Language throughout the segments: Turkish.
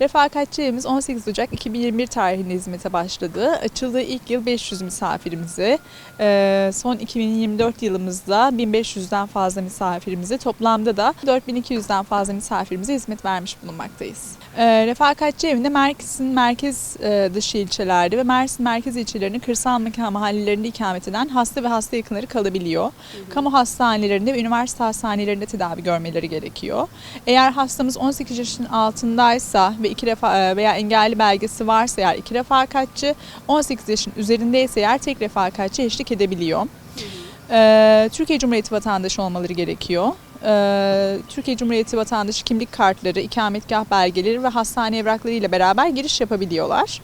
Refakatçi evimiz 18 Ocak 2021 tarihinde hizmete başladı. Açıldığı ilk yıl 500 misafirimizi, e, son 2024 yılımızda 1500'den fazla misafirimizi, toplamda da 4200'den fazla misafirimize hizmet vermiş bulunmaktayız. E, Refakatçi evinde Mersin'in merkez e, dışı ilçelerde ve Mersin merkez ilçelerinin kırsal mahallelerinde ikamet eden hasta ve hasta yakınları kalabiliyor. Kamu hastanelerinde ve üniversite hastanelerinde tedavi görmeleri gerekiyor. Eğer hastamız 18 yaşın altındaysa ve iki refa e, veya engelli belgesi varsa eğer iki refakatçi, 18 yaşın üzerindeyse eğer tek refakatçi eşlik edebiliyor. Ee, Türkiye Cumhuriyeti vatandaşı olmaları gerekiyor. Ee, Türkiye Cumhuriyeti vatandaşı kimlik kartları, ikametgah belgeleri ve hastane evrakları ile beraber giriş yapabiliyorlar.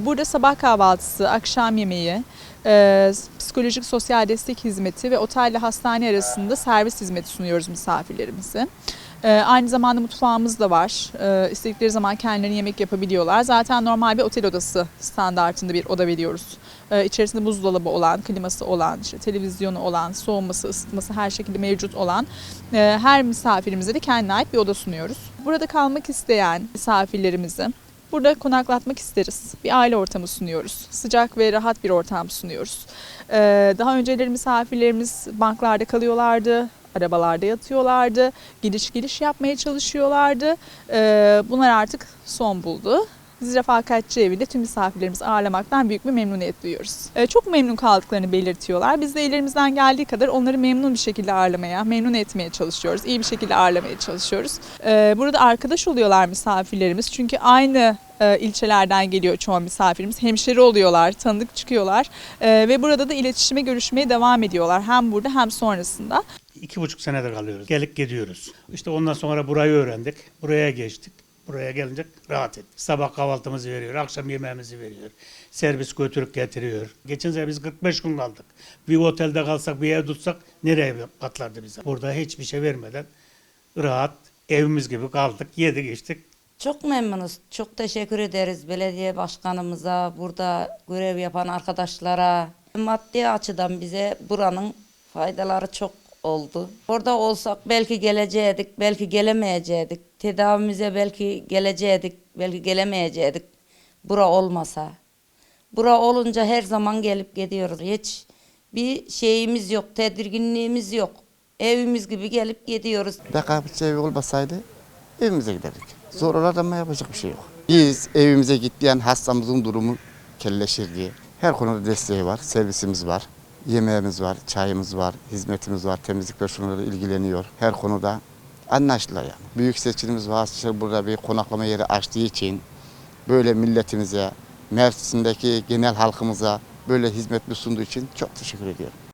Burada sabah kahvaltısı, akşam yemeği, e, psikolojik sosyal destek hizmeti ve otelle hastane arasında servis hizmeti sunuyoruz misafirlerimize. Ee, aynı zamanda mutfağımız da var. Ee, istedikleri zaman kendileri yemek yapabiliyorlar. Zaten normal bir otel odası standartında bir oda veriyoruz. Ee, içerisinde buzdolabı olan, kliması olan, işte televizyonu olan, soğuması, ısıtması her şekilde mevcut olan e, her misafirimize de kendine ait bir oda sunuyoruz. Burada kalmak isteyen misafirlerimizi Burada konaklatmak isteriz. Bir aile ortamı sunuyoruz. Sıcak ve rahat bir ortam sunuyoruz. Ee, daha önceleri misafirlerimiz banklarda kalıyorlardı, arabalarda yatıyorlardı, gidiş geliş yapmaya çalışıyorlardı. Ee, bunlar artık son buldu. Biz Refakatçi Evi'nde tüm misafirlerimizi ağırlamaktan büyük bir memnuniyet duyuyoruz. Ee, çok memnun kaldıklarını belirtiyorlar. Biz de ellerimizden geldiği kadar onları memnun bir şekilde ağırlamaya, memnun etmeye çalışıyoruz. İyi bir şekilde ağırlamaya çalışıyoruz. Ee, burada arkadaş oluyorlar misafirlerimiz. Çünkü aynı e, ilçelerden geliyor çoğu misafirimiz. Hemşeri oluyorlar, tanıdık çıkıyorlar. Ee, ve burada da iletişime, görüşmeye devam ediyorlar. Hem burada hem sonrasında. İki buçuk senedir kalıyoruz. Gelip gidiyoruz. İşte ondan sonra burayı öğrendik. Buraya geçtik. Buraya gelince rahat ettik. Sabah kahvaltımızı veriyor, akşam yemeğimizi veriyor. Servis götürüp getiriyor. Geçen sene biz 45 gün kaldık. Bir otelde kalsak, bir ev tutsak nereye patlardı bize? Burada hiçbir şey vermeden rahat evimiz gibi kaldık, yedik içtik. Çok memnunuz. Çok teşekkür ederiz belediye başkanımıza, burada görev yapan arkadaşlara. Maddi açıdan bize buranın faydaları çok oldu. Orada olsak belki gelecektik, belki gelemeyecektik. Tedavimize belki gelecektik, belki gelemeyecektik. Bura olmasa. Bura olunca her zaman gelip gidiyoruz. Hiç bir şeyimiz yok, tedirginliğimiz yok. Evimiz gibi gelip gidiyoruz. Rekabetçi evi olmasaydı evimize giderdik. Zor olur ama yapacak bir şey yok. Biz evimize gitmeyen hastamızın durumu kelleşir diye. Her konuda desteği var, servisimiz var. Yemeğimiz var, çayımız var, hizmetimiz var, temizlik personeli ilgileniyor. Her konuda anlaştılar yani. Büyük seçimimiz vasıtasıyla burada bir konaklama yeri açtığı için böyle milletimize, Mersin'deki genel halkımıza böyle hizmetli sunduğu için çok teşekkür ediyorum.